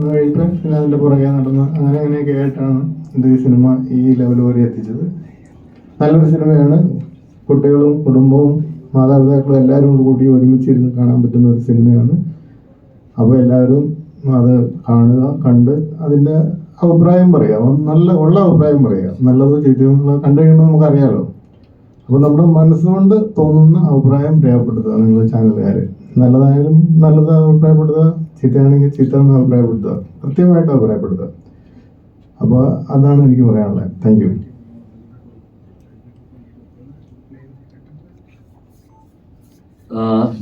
അത് കഴിഞ്ഞിട്ട് പിന്നെ അതിന്റെ പുറകെ നടന്ന് അങ്ങനെ അങ്ങനെയൊക്കെ ആയിട്ടാണ് ഇത് ഈ സിനിമ ഈ ലെവൽ വരെ എത്തിച്ചത്. നല്ലൊരു സിനിമയാണ്. കുട്ടികളും കുടുംബവും മാതാപിതാക്കളും എല്ലാവരും കൂടി ഒരുമിച്ചിരുന്ന് കാണാൻ പറ്റുന്ന ഒരു സിനിമയാണ്. അപ്പോൾ എല്ലാവരും അത് കാണുക കണ്ട് അതിന്റെ അഭിപ്രായം പറയുക നല്ല ഉള്ള അഭിപ്രായം പറയുക നല്ലത് ചീത്തയോ എന്നുള്ളത് കണ്ടു കഴിയുമ്പോൾ നമുക്കറിയാമല്ലോ അപ്പോൾ നമ്മുടെ മനസ്സുകൊണ്ട് തോന്നുന്ന അഭിപ്രായം രേഖപ്പെടുത്തുക നിങ്ങളുടെ ചാനലുകാർ നല്ലതായാലും നല്ലത് അഭിപ്രായപ്പെടുത്തുക ചീത്തയാണെങ്കിൽ ചീത്ത എന്ന് അഭിപ്രായപ്പെടുത്തുക കൃത്യമായിട്ട് അഭിപ്രായപ്പെടുത്തുക അപ്പോൾ അതാണ് എനിക്ക് പറയാനുള്ളത്. താങ്ക് യു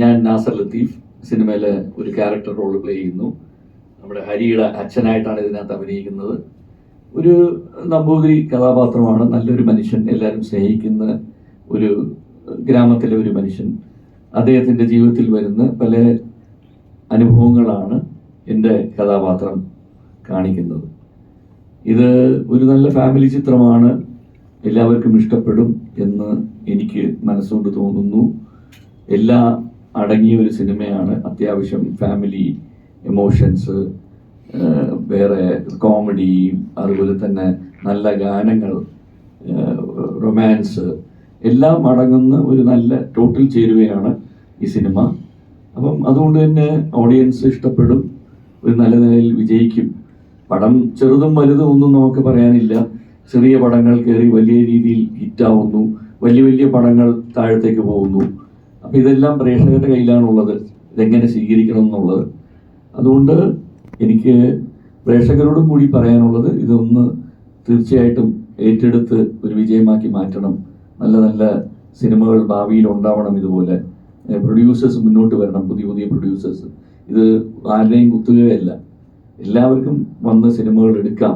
ഞാൻ നാസർ ലത്തീഫ് സിനിമയിലെ ഒരു ക്യാരക്ടർ റോൾ പ്ലേ ചെയ്യുന്നു. നമ്മുടെ ഹരിയുടെ അച്ഛനായിട്ടാണ് ഇതിനകത്ത് അഭിനയിക്കുന്നത്. ഒരു നമ്പൂതിരി കഥാപാത്രമാണ്. നല്ലൊരു മനുഷ്യൻ എല്ലാവരും സ്നേഹിക്കുന്ന ഒരു ഗ്രാമത്തിലെ ഒരു മനുഷ്യൻ. അദ്ദേഹത്തിന്റെ ജീവിതത്തിൽ വരുന്ന പല അനുഭവങ്ങളാണ് എന്റെ കഥാപാത്രം കാണിക്കുന്നത്. ഇത് ഒരു നല്ല ഫാമിലി ചിത്രമാണ്. എല്ലാവർക്കും ഇഷ്ടപ്പെടും എന്ന് എനിക്ക് മനസ്സുകൊണ്ട് തോന്നുന്നു. എല്ലാ അടങ്ങിയ ഒരു സിനിമയാണ്. അത്യാവശ്യം ഫാമിലി എമോഷൻസ് വേറെ കോമഡി അതുപോലെ തന്നെ നല്ല ഗാനങ്ങൾ റൊമാൻസ് എല്ലാം അടങ്ങുന്ന ഒരു നല്ല ടോട്ടൽ ചേരുവയാണ് ഈ സിനിമ. അപ്പം അതുകൊണ്ട് തന്നെ ഓഡിയൻസ് ഇഷ്ടപ്പെടും ഒരു നല്ല നിലയിൽ വിജയിക്കും. പടം ചെറുതും വലുതും ഒന്നും നമുക്ക് പറയാനില്ല. ചെറിയ പടങ്ങൾ കയറി വലിയ രീതിയിൽ ഹിറ്റാവുന്നു. വലിയ വലിയ പടങ്ങൾ താഴത്തേക്ക് പോകുന്നു. അപ്പം ഇതെല്ലാം പ്രേക്ഷകരുടെ കയ്യിലാണുള്ളത്. ഇതെങ്ങനെ സ്വീകരിക്കണം എന്നുള്ളത് അതുകൊണ്ട് എനിക്ക് പ്രേക്ഷകരോടും കൂടി പറയാനുള്ളത് ഇതൊന്ന് തീർച്ചയായിട്ടും ഏറ്റെടുത്ത് ഒരു വിജയമാക്കി മാറ്റണം. നല്ല നല്ല സിനിമകൾ ഭാവിയിൽ ഉണ്ടാവണം ഇതുപോലെ. പ്രൊഡ്യൂസേഴ്സ് മുന്നോട്ട് വരണം പുതിയ പുതിയ പ്രൊഡ്യൂസേഴ്സ് ഇത് ആരുടെയും കുത്തുകയല്ല. എല്ലാവർക്കും വന്ന് സിനിമകൾ എടുക്കാം.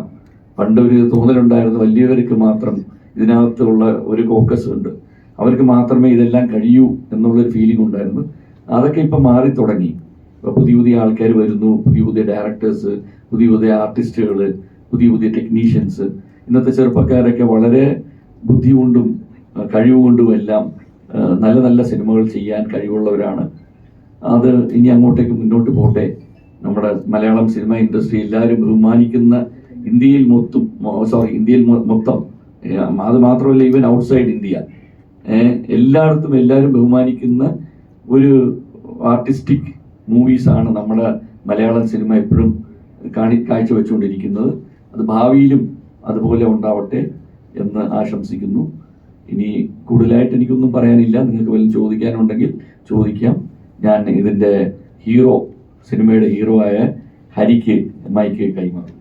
പണ്ട് ഒരു തോന്നലുണ്ടായിരുന്നു വലിയവർക്ക് മാത്രം ഇതിനകത്തുള്ള ഒരു ഫോക്കസ് ഉണ്ട്. അവർക്ക് മാത്രമേ ഇതെല്ലാം കഴിയൂ എന്നുള്ളൊരു ഫീലിംഗ് ഉണ്ടായിരുന്നു. അതൊക്കെ ഇപ്പം മാറി തുടങ്ങി. പുതിയ പുതിയ ആൾക്കാർ വരുന്നു പുതിയ പുതിയ ഡയറക്ടേഴ്സ് പുതിയ പുതിയ ആർട്ടിസ്റ്റുകൾ പുതിയ പുതിയ ടെക്നീഷ്യൻസ് ഇന്നത്തെ ചെറുപ്പക്കാരൊക്കെ വളരെ ബുദ്ധി കൊണ്ടും കഴിവുകൊണ്ടും കഴിവ് കൊണ്ടും എല്ലാം നല്ല നല്ല സിനിമകൾ ചെയ്യാൻ കഴിവുള്ളവരാണ്. അത് ഇനി അങ്ങോട്ടേക്ക് മുന്നോട്ട് പോട്ടെ നമ്മുടെ മലയാളം സിനിമ ഇൻഡസ്ട്രി എല്ലാവരും ബഹുമാനിക്കുന്ന ഇന്ത്യയിൽ മൊത്തം സോറി ഇന്ത്യയിൽ മൊത്തം. അത് മാത്രമല്ല ഈവൻ ഔട്ട്സൈഡ് ഇന്ത്യ. എല്ലായിടത്തും എല്ലാവരും ബഹുമാനിക്കുന്ന ഒരു ആർട്ടിസ്റ്റിക് മൂവീസാണ് നമ്മുടെ മലയാളം സിനിമ എപ്പോഴും കാണി കാഴ്ചവെച്ചുകൊണ്ടിരിക്കുന്നത്. അത് ഭാവിയിലും അതുപോലെ ഉണ്ടാവട്ടെ എന്ന് ആശംസിക്കുന്നു. ഇനി കൂടുതലായിട്ട് എനിക്കൊന്നും പറയാനില്ല. നിങ്ങൾക്ക് വല്ലതും ചോദിക്കാനുണ്ടെങ്കിൽ ചോദിക്കാം. ഞാൻ ഇതിന്റെ ഹീറോ സിനിമയുടെ ഹീറോ ആയ ഹരിക്ക് മൈക്ക് കൈമാറും.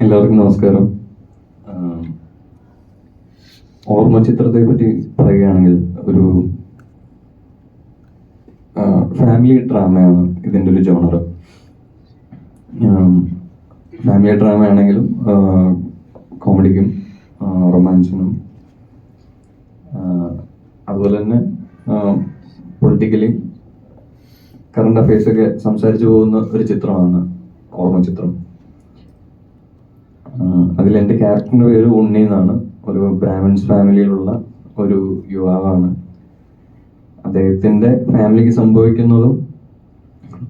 എല്ലാവർക്കും നമസ്കാരം. ഓർമ്മ ചിത്രത്തെ പറ്റി പറയുകയാണെങ്കിൽ ഒരു ഫാമിലി ഡ്രാമയാണ് ഇതിന്റെ ഒരു ജോണർ ഫാമിലി ഡ്രാമ ആണെങ്കിലും കോമഡിക്കും റൊമാൻസിനും അതുപോലെ തന്നെ പൊളിറ്റിക്കലി കറണ്ട് അഫയേഴ്സൊക്കെ സംസാരിച്ചു പോകുന്ന ഒരു ചിത്രമാണ് ഓർമ്മ ചിത്രം. അതിൽ എന്റെ ക്യാരക്ടറിന്റെ പേര് ഉണ്ണി എന്നാണ്. ഒരു ബ്രാഹ്മിൻസ് ഫാമിലിയിലുള്ള ഒരു യുവാവാണ്. അദ്ദേഹത്തിന്റെ ഫാമിലിക്ക് സംഭവിക്കുന്നതും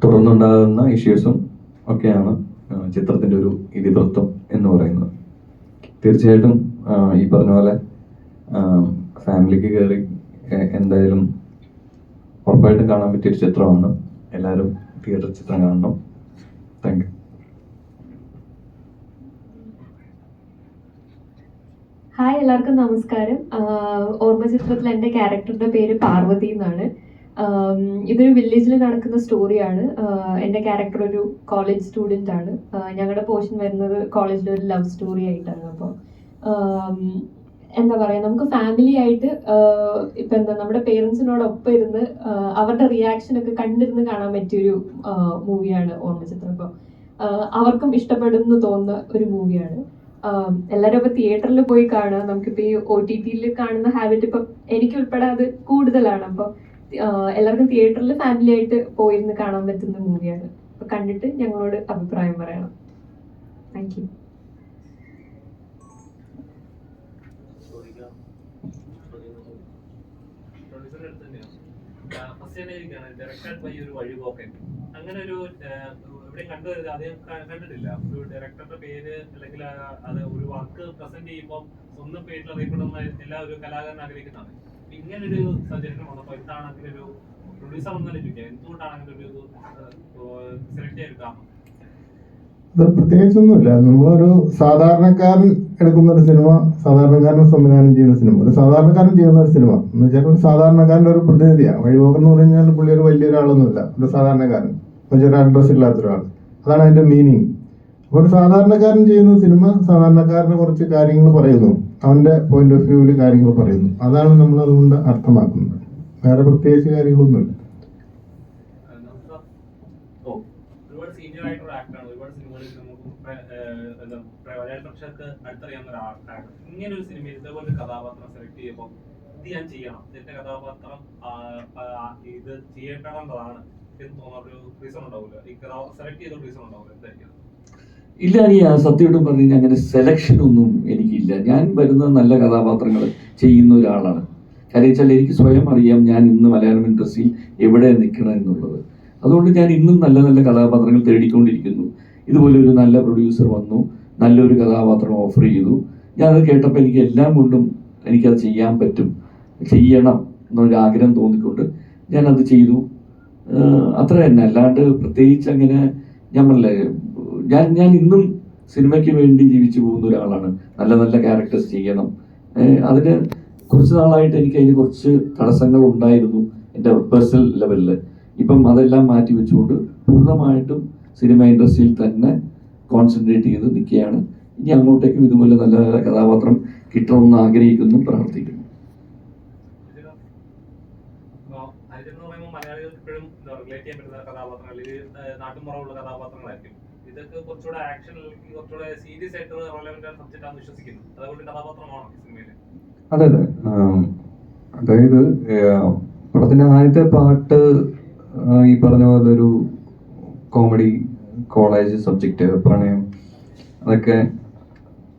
തുടർന്നുണ്ടാകുന്ന ഇഷ്യൂസും ഒക്കെയാണ് ചിത്രത്തിന്റെ ഒരു ഇതിവൃത്തം എന്ന് പറയുന്നത്. തീർച്ചയായിട്ടും ഈ പറഞ്ഞ പോലെ ഫാമിലിക്ക് കയറി എന്തായാലും ഉറപ്പായിട്ടും കാണാൻ പറ്റിയൊരു ചിത്രമാണ്. എല്ലാവരും തിയേറ്റർ ചിത്രം കാണണം. താങ്ക് യു ഹായ് എല്ലാവർക്കും നമസ്കാരം. ഓർമ്മ ചിത്രത്തിൽ എന്റെ ക്യാരക്ടറിന്റെ പേര് പാർവതി എന്നാണ്. ഇതൊരു വില്ലേജിൽ നടക്കുന്ന സ്റ്റോറിയാണ് എന്റെ ക്യാരക്ടർ ഒരു കോളേജ് സ്റ്റുഡന്റ് ആണ്. ഞങ്ങളുടെ പോർഷൻ വരുന്നത് കോളേജിലെ ഒരു ലവ് സ്റ്റോറി ആയിട്ടാണ്. അപ്പോൾ എന്താ പറയുക നമുക്ക് ഫാമിലി ആയിട്ട് ഇപ്പം എന്താ നമ്മുടെ പേരൻസിനോടൊപ്പം ഇരുന്ന് അവരുടെ റിയാക്ഷൻ ഒക്കെ കണ്ടിരുന്ന് കാണാൻ പറ്റിയൊരു മൂവിയാണ് ഓർമ്മ ചിത്രം അപ്പോൾ അവർക്കും ഇഷ്ടപ്പെടുന്ന തോന്നുന്ന ഒരു മൂവിയാണ് എല്ലാവരും ഇപ്പൊ തിയേറ്ററിൽ പോയി കാണുക. നമുക്കിപ്പോ ഈ ഒ ടി ടിയിൽ കാണുന്ന ഹാബിറ്റ് ഇപ്പം എനിക്ക് ഉൾപ്പെടെ അത് കൂടുതലാണ്. അപ്പോൾ എല്ലാവർക്കും തിയേറ്ററിൽ ഫാമിലി ആയിട്ട് പോയിരുന്ന് കാണാൻ പറ്റുന്ന മൂവിയാണ് അപ്പൊ കണ്ടിട്ട് ഞങ്ങളോട് അഭിപ്രായം പറയണം. താങ്ക് യു അങ്ങനെ ഒരു എവിടെയും കണ്ടുവരുന്നത് അത് ഞാൻ ക- കണ്ടിട്ടില്ല ഒരു ഡയറക്ടറുടെ പേര് അല്ലെങ്കിൽ അത് ഒരു വർക്ക് പ്രസന്റ് ചെയ്യുമ്പോൾ സ്വന്തം പേരിൽ അറിയപ്പെടുന്ന എല്ലാ ഒരു കലാകാരൻ ആഗ്രഹിക്കുന്നതാണ് ഇങ്ങനൊരു സജഷൻ വന്നപ്പോൾ എന്താണ് അങ്ങനെ ഒരു പ്രൊഡ്യൂസർ വന്നാലും ചോദിക്കാം എന്തുകൊണ്ടാണ് അങ്ങനെ ഒരു സെലക്ട് ചെയ്തെടുക്കാം അത് പ്രത്യേകിച്ചൊന്നുമില്ല. നമ്മളൊരു സാധാരണക്കാരൻ എടുക്കുന്ന ഒരു സിനിമ സാധാരണക്കാരൻ സംവിധാനം ചെയ്യുന്ന സിനിമ. ഒരു സാധാരണക്കാരൻ ചെയ്യുന്ന ഒരു സിനിമ. എന്ന് വെച്ചാൽ ഒരു സാധാരണക്കാരന്റെ ഒരു പ്രതിനിധിയാണ് വഴിപോക്കൻ എന്ന് കഴിഞ്ഞാൽ പുള്ളി ഒരു വലിയൊരാളൊന്നുമില്ല. ഒരു സാധാരണക്കാരൻ. അഡ്രസ് ഇല്ലാത്ത ഒരാൾ അതാണ് അതിന്റെ മീനിങ് അപ്പോൾ ഒരു സാധാരണക്കാരൻ ചെയ്യുന്ന സിനിമ സാധാരണക്കാരന് കുറച്ച് കാര്യങ്ങൾ പറയുന്നു. അവന്റെ പോയിന്റ് ഓഫ് വ്യൂവിൽ കാര്യങ്ങൾ പറയുന്നു. അതാണ് നമ്മൾ അതുകൊണ്ട് അർത്ഥമാക്കുന്നത്. വേറെ പ്രത്യേകിച്ച് കാര്യങ്ങളൊന്നുമില്ല. ഇങ്ങനെ ഒരു സിനിമയിൽ ഇതേപോലെ കഥാപാത്രം സെലക്ട് ചെയ്യുമ്പോൾ ഇത് ഞാൻ ചെയ്യണം. ഇതിന്റെ കഥാപാത്രം ഇത് ചെയ്യേണ്ടതാണ് എന്ന് തോന്നുന്ന ഒരു റീസൺ ഉണ്ടാവില്ല. ഈ സെലക്ട് ചെയ്ത റീസൺ ഉണ്ടാവില്ല. എന്തായിരിക്കും? ഇല്ല നീ സത്യമായിട്ടും പറഞ്ഞു കഴിഞ്ഞാൽ അങ്ങനെ സെലക്ഷൻ ഒന്നും എനിക്കില്ല. ഞാൻ വരുന്ന നല്ല കഥാപാത്രങ്ങൾ ചെയ്യുന്ന ഒരാളാണ്. കാര്യം വെച്ചാൽ എനിക്ക് സ്വയം അറിയാം ഞാൻ ഇന്ന് മലയാളം ഇൻഡസ്ട്രിയിൽ എവിടെ നിൽക്കണം എന്നുള്ളത്. അതുകൊണ്ട് ഞാൻ ഇന്നും നല്ല നല്ല കഥാപാത്രങ്ങൾ തേടിക്കൊണ്ടിരിക്കുന്നു. ഇതുപോലെ ഒരു നല്ല പ്രൊഡ്യൂസർ വന്നു നല്ലൊരു കഥാപാത്രം ഓഫർ ചെയ്തു. ഞാനത് കേട്ടപ്പോൾ എനിക്ക് എല്ലാം കൊണ്ടും എനിക്കത് ചെയ്യാൻ പറ്റും ചെയ്യണം എന്നൊരു ആഗ്രഹം തോന്നിക്കൊണ്ട് ഞാനത് ചെയ്തു. അത്ര തന്നെ. അല്ലാണ്ട് പ്രത്യേകിച്ച് അങ്ങനെ ഞാൻ ഞാൻ ഞാൻ ഇന്നും സിനിമയ്ക്ക് വേണ്ടി ജീവിച്ചു പോകുന്ന ഒരാളാണ്. നല്ല നല്ല ക്യാരക്ടേഴ്സ് ചെയ്യണം. അതിന് കുറച്ച് നാളായിട്ട് എനിക്ക് അതിന് കുറച്ച് തടസ്സങ്ങൾ ഉണ്ടായിരുന്നു എന്റെ പേഴ്സണൽ ലെവലിൽ ഇപ്പം അതെല്ലാം മാറ്റി വെച്ചുകൊണ്ട് പൂർണമായിട്ടും സിനിമ ഇൻഡസ്ട്രിയിൽ തന്നെ കോൺസെൻട്രേറ്റ് ചെയ്ത് നിൽക്കുകയാണ്. ഇനി അങ്ങോട്ടേക്കും ഇതുപോലെ നല്ല നല്ല കഥാപാത്രം കിട്ടണമെന്ന് ആഗ്രഹിക്കുന്നു പ്രാർത്ഥിക്കുന്നു. മലയാളികൾക്ക് ഇപ്പോഴും റിലേറ്റ് ചെയ്യാൻ പറ്റുന്ന കഥാപാത്രങ്ങൾ നാട്ടുമുറവുള്ള കഥാപാത്രങ്ങളായിരിക്കും. ഇതൊക്കെ കുറച്ചുകൂടെ ആക്ഷൻ കുറച്ചുകൂടെ സീരിയസ് ആയിട്ട് റെലവെന്റ് ആയ സബ്ജക്റ്റ് ആണെന്ന് വിശ്വസിക്കുന്നു. അതുകൊണ്ട് കഥാപാത്രമാണോ സിനിമയിൽ അതെ അതെ. അതായത് പടത്തിന്റെ ആദ്യത്തെ പാട്ട് ഈ പറഞ്ഞ പോലെ ഒരു കോമഡി കോളേജ് സബ്ജക്റ്റ് പ്രണയം അതൊക്കെ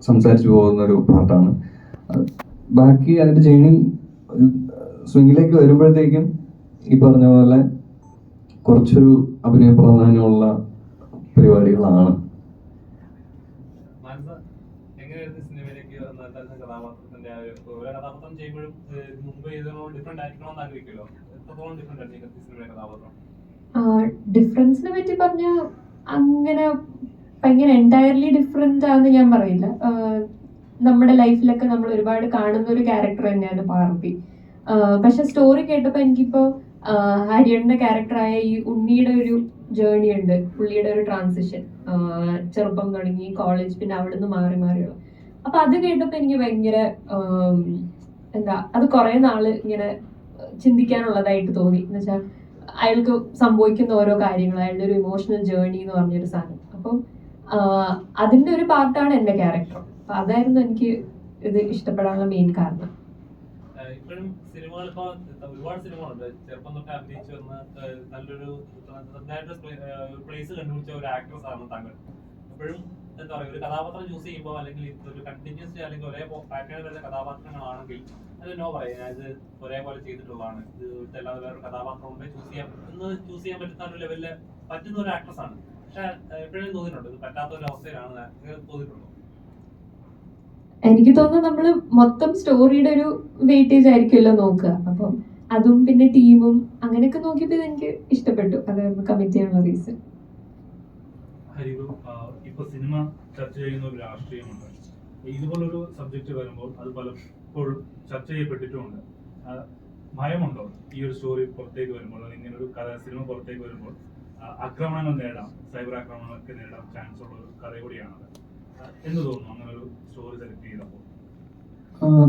സംസാരിച്ചു പോകുന്ന ഒരു പാട്ടാണ് ബാക്കി അതിന്റെ ജേണി സ്വിങ്ങിലേക്ക് വരുമ്പോഴത്തേക്കും ഈ പറഞ്ഞ പോലെ കുറച്ചൊരു അഭിനയ പ്രാധാന്യമുള്ള പരിപാടികളാണ്. ഡിഫറൻസിനെ പറ്റി പറഞ്ഞ അങ്ങനെ ഭയങ്കര എന്റയർലി ഡിഫറെന്റ് ആണെന്ന് ഞാൻ പറയില്ല. നമ്മുടെ ലൈഫിലൊക്കെ നമ്മൾ ഒരുപാട് കാണുന്ന ഒരു ക്യാരക്ടർ തന്നെയാണ് പാർവതി പക്ഷെ സ്റ്റോറി കേട്ടപ്പോൾ എനിക്കിപ്പോൾ ഹരിയണ്ണന്റെ ക്യാരക്ടറായ ഈ ഉണ്ണിയുടെ ഒരു ജേർണി ഉണ്ട്. പുള്ളിയുടെ ഒരു ട്രാൻസിഷൻ ചെറുപ്പം തുടങ്ങി കോളേജ് പിന്നെ അവിടുന്ന് മാറി മാറിയുള്ള അപ്പൊ അത് കേട്ടപ്പോൾ എനിക്ക് ഭയങ്കര എന്താ അത് കുറെ നാൾ ഇങ്ങനെ ചിന്തിക്കാനുള്ളതായിട്ട് തോന്നി. എന്ന് വെച്ചാൽ അയാൾക്ക് സംഭവിക്കുന്ന ഓരോ കാര്യങ്ങൾ അയാളുടെ ഒരു ഇമോഷണൽ ജേർണി എന്ന് പറഞ്ഞൊരു സാധനം. അപ്പം അതിന്റെ ഒരു പാർട്ടാണ് എന്റെ ക്യാരക്ടർ അപ്പൊ അതായിരുന്നു എനിക്ക് ഇത് ഇഷ്ടപ്പെടാനുള്ള മെയിൻ കാരണം. ഇപ്പോഴും സിനിമകൾ ഇപ്പൊ ഒരുപാട് സിനിമകളുണ്ട്. ചെറുപ്പം തൊട്ട് അഭിനയിച്ചു വന്ന നല്ലൊരു പ്ലേസ് കണ്ടുപിടിച്ച ഒരു ആക്ട്രസ് ആണ് താങ്കൾ എപ്പോഴും എന്താ പറയുക ഒരു കഥാപാത്രം ചൂസ് ചെയ്യുമ്പോൾ അല്ലെങ്കിൽ ഒരു കണ്ടിന്യൂസ് അല്ലെങ്കിൽ ഒരേ പാറ്റേൺ വരുന്ന കഥാപാത്രങ്ങളാണെങ്കിൽ അത് നോ പറയാം. ഇത് ഒരേപോലെ ചെയ്തിട്ടുള്ളതാണ്. ഇത് ഇതല്ലാതെ വേറൊരു കഥാപാത്രം ഉണ്ടെങ്കിൽ ചൂസ് ചെയ്യാൻ ഇന്ന് ചൂസ് ചെയ്യാൻ പറ്റുന്ന ഒരു ലെവലിൽ പറ്റുന്ന ഒരു ആക്ട്രസ് ആണ്. പക്ഷെ എപ്പോഴും തോന്നിയിട്ടുണ്ട്. ഇത് പറ്റാത്ത ഒരു അവസ്ഥയിലാണ് തോന്നിയിട്ടുള്ളൂ എനിക്ക് തോന്നുന്നു നമ്മൾ മൊത്തം സ്റ്റോറിയുടെ ഒരു വെയിറ്റേജ് ആയിരിക്കുമല്ലോ നോക്കുക. അപ്പം അതും പിന്നെ ടീമും അങ്ങനെയൊക്കെ നോക്കിയപ്പോൾ എനിക്ക് ഇഷ്ടപ്പെട്ടു. അതായിരുന്നു കമ്മിറ്റ് ചെയ്യാനുള്ള റീസൺ സിനിമ ചർച്ച ചെയ്യുന്ന ഒരു രാഷ്ട്രീയമുണ്ട്. ഇതുപോലൊരു സബ്ജക്റ്റ് വരുമ്പോൾ അത് പലപ്പോഴും ചർച്ച ചെയ്യപ്പെട്ടിട്ടുമുണ്ട്. ഭയമുണ്ടോ ഈ ഒരു സ്റ്റോറി പുറത്തേക്ക് വരുമ്പോൾ? ഇങ്ങനെ ഒരു കഥ സിനിമ പുറത്തേക്ക് വരുമ്പോൾ ആക്രമണങ്ങൾ നേടാം സൈബർ ആക്രമണങ്ങളൊക്കെ നേടാം ചാൻസ് ഉള്ള ഒരു കഥ കൂടിയാണത്. സ്റ്റോറി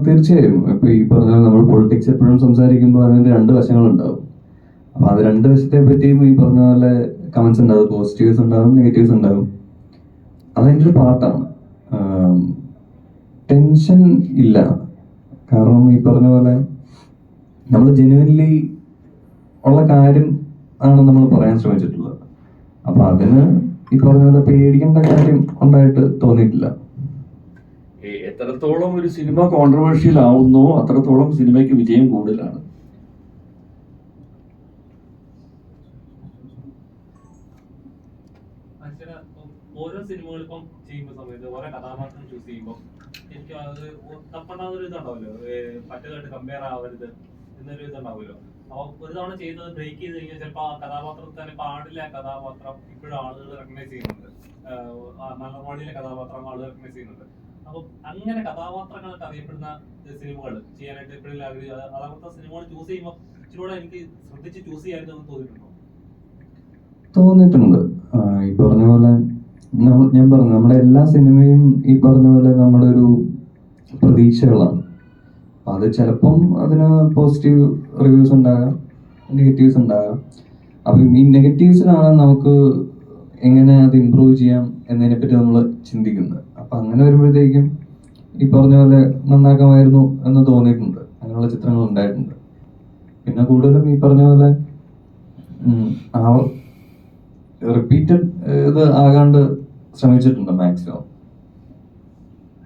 തീർച്ചയായും. ഇപ്പൊ ഈ പറഞ്ഞ നമ്മൾ പൊളിറ്റിക്സ് എപ്പോഴും സംസാരിക്കുമ്പോൾ അതിന്റെ രണ്ട് വശങ്ങളുണ്ടാവും. അപ്പൊ അത് രണ്ട് വശത്തെ പറ്റിയും ഈ പറഞ്ഞ പോലെ കമന്റ്സ് ഉണ്ടാവും. പോസിറ്റീവ്സ് ഉണ്ടാവും നെഗറ്റീവ്സ് ഉണ്ടാവും. അതതിന്റെ ഒരു പാർട്ടാണ് ടെൻഷൻ ഇല്ല. കാരണം ഈ പറഞ്ഞ പോലെ നമ്മൾ ജെനുവൻലി ഉള്ള കാര്യം ആണ് നമ്മൾ പറയാൻ ശ്രമിച്ചിട്ടുള്ളത്. അപ്പൊ അതിന് ഈ പറഞ്ഞ പോലെ പേടിക്കേണ്ട കാര്യം ഉണ്ടായിട്ട് തോന്നിയിട്ടില്ല. എത്രത്തോളം ഒരു സിനിമ കോൺട്രവേഴ്ഷ്യൽ ആവുന്നോ അത്രത്തോളം സിനിമയ്ക്ക് വിജയം കൂടുതലാണ്. ഓരോ സിനിമകൾ ഇപ്പം ചെയ്യുന്ന സമയത്ത് ഓരോ കഥാപാത്രം ചൂസ് ചെയ്യുമ്പോൾ എനിക്ക് അത് തപ്പണ്ടാവുന്ന ഒരു ഇതുണ്ടാവുമല്ലോ മറ്റേതായിട്ട് കമ്പയർ ആവരുത് എന്നൊരു ഇതുണ്ടാവുമല്ലോ അപ്പോൾ ഒരു തവണ ചെയ്തത് ബ്രേക്ക് ചെയ്ത് കഴിഞ്ഞാൽ ചിലപ്പോൾ ആ കഥാപാത്രം തന്നെ പാടില്ല കഥാപാത്രം ഇപ്പോഴും ആളുകൾ റെക്കഗ്നൈസ് ചെയ്യുന്നുണ്ട്. മലർവാടിയിലെ കഥാപാത്രം ആളുകൾ റെക്കഗ്നൈസ് ചെയ്യുന്നുണ്ട്. അപ്പൊ അങ്ങനെ കഥാപാത്രങ്ങളൊക്കെ അറിയപ്പെടുന്ന സിനിമകൾ ചെയ്യാനായിട്ട് എപ്പോഴും ആഗ്രഹിച്ചു അതേപോലത്തെ സിനിമകൾ ചൂസ് ചെയ്യുമ്പോൾ ഇച്ചിരൂടെ എനിക്ക് ശ്രദ്ധിച്ച് ചൂസ് ചെയ്യാമായിരുന്നു തോന്നിയിട്ടുണ്ടോ? തോന്നിയിട്ടുണ്ട്. ഈ പറഞ്ഞ പോലെ ഞാൻ പറഞ്ഞു നമ്മുടെ എല്ലാ സിനിമയും ഈ പറഞ്ഞ പോലെ നമ്മുടെ ഒരു പ്രതീക്ഷകളാണ്. അപ്പൊ അത് ചിലപ്പം അതിന് പോസിറ്റീവ് റിവ്യൂസ് ഉണ്ടാകാം നെഗറ്റീവ്സ് ഉണ്ടാകാം. അപ്പം ഈ നെഗറ്റീവ്സിലാണ് നമുക്ക് എങ്ങനെ അത് ഇമ്പ്രൂവ് ചെയ്യാം എന്നതിനെ പറ്റി നമ്മൾ ചിന്തിക്കുന്നത്. അപ്പം അങ്ങനെ വരുമ്പോഴത്തേക്കും ഈ പറഞ്ഞ പോലെ നന്നാക്കാമായിരുന്നു എന്ന് തോന്നിയിട്ടുണ്ട്. അങ്ങനെയുള്ള ചിത്രങ്ങൾ ഉണ്ടായിട്ടുണ്ട്. പിന്നെ കൂടുതലും ഈ പറഞ്ഞ പോലെ റിപ്പീറ്റഡ് ഇത് ആകാണ്ട് ശ്രമിച്ചിട്ടുണ്ട് മാക്സിമം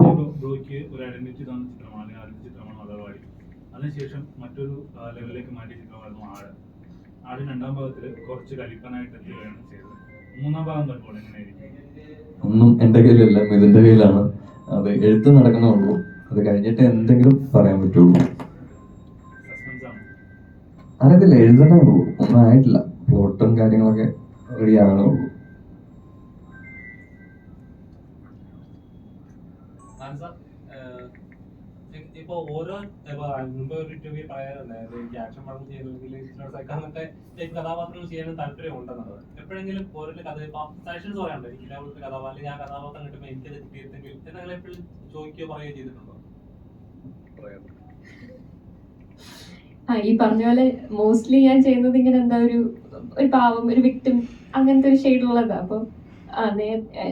ബ്രോ- ബ്രോയ്ക്ക് ഒരു ഐഡന്റിറ്റി തന്ന ചിത്രമാണ് ആദ്യത്തെ ചിത്രമാണ് അതിനുശേഷം മറ്റൊരു ലെവലിലേക്ക് മാറ്റിയ ചിത്രമായിരുന്നു ആട്. ആടിന് രണ്ടാം ഭാഗത്തിൽ കുറച്ച് കലിപ്പനായിട്ട് എത്തുകയാണ് ചെയ്തത്. മൂന്നാം ഭാഗം തട്ടുമ്പോൾ എങ്ങനെയായിരിക്കും? ഒന്നും എന്റെ കയ്യിലല്ല മിഥുന്റെ കയ്യിലാണ്. അത് എഴുത്ത് നടക്കണുള്ളൂ അത് കഴിഞ്ഞിട്ട് എന്തെങ്കിലും പറയാൻ പറ്റുള്ളൂ. അറിയത്തില്ല എഴുതണേ ഉള്ളൂ. ഒന്നും ആയിട്ടില്ല. പ്ലോട്ടും കാര്യങ്ങളൊക്കെ റെഡി ആകണേ ഉള്ളൂ. ഇപ്പൊ ഓരോ മുമ്പ് ഒരു ഇന്റർവ്യൂ പറയാറുണ്ടായിരുന്നു എനിക്ക് ആക്ഷൻ പടം ചെയ്യണമെങ്കിൽ അങ്ങനത്തെ കഥാപാത്രങ്ങൾ ചെയ്യാൻ താല്പര്യം ഉണ്ടെന്നത് എപ്പോഴെങ്കിലും ഓരോ കഥ സജഷൻസ് പറയാറുണ്ട് എനിക്ക് ഇതേപോലത്തെ കഥാപാത്രം അല്ലെങ്കിൽ ആ കഥാപാത്രം കിട്ടുമ്പോൾ എനിക്കത് കിട്ടിയിരുന്നെങ്കിൽ എന്തെങ്കിലും എപ്പോഴും ചോദിക്കുകയോ പറയുകയോ ചെയ്തിട്ടുണ്ടോ? ആ ഈ പറഞ്ഞ പോലെ മോസ്റ്റ്ലി ഞാൻ ചെയ്യുന്നത് ഇങ്ങനെ എന്താ ഒരു ഒരു പാവം ഒരു വിക്ടിം അങ്ങനത്തെ ഒരു ഷെയ്ഡുള്ളതാ അപ്പൊ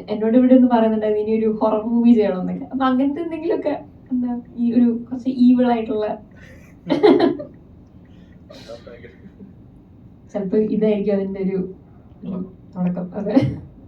എന്നോട് ഇവിടെ ഒന്ന് പറയുന്നുണ്ടായിരുന്നു ഇനി ഒരു ഹൊറർ മൂവി ചെയ്യണമെന്നൊക്കെ. അപ്പൊ അങ്ങനത്തെ എന്തെങ്കിലുമൊക്കെ എന്താ ഈ ഒരു കുറച്ച് ഈവിൾ ആയിട്ടുള്ള ചിലപ്പോ ഇതായിരിക്കും അതിന്റെ ഒരു തുടക്കം. അതെ.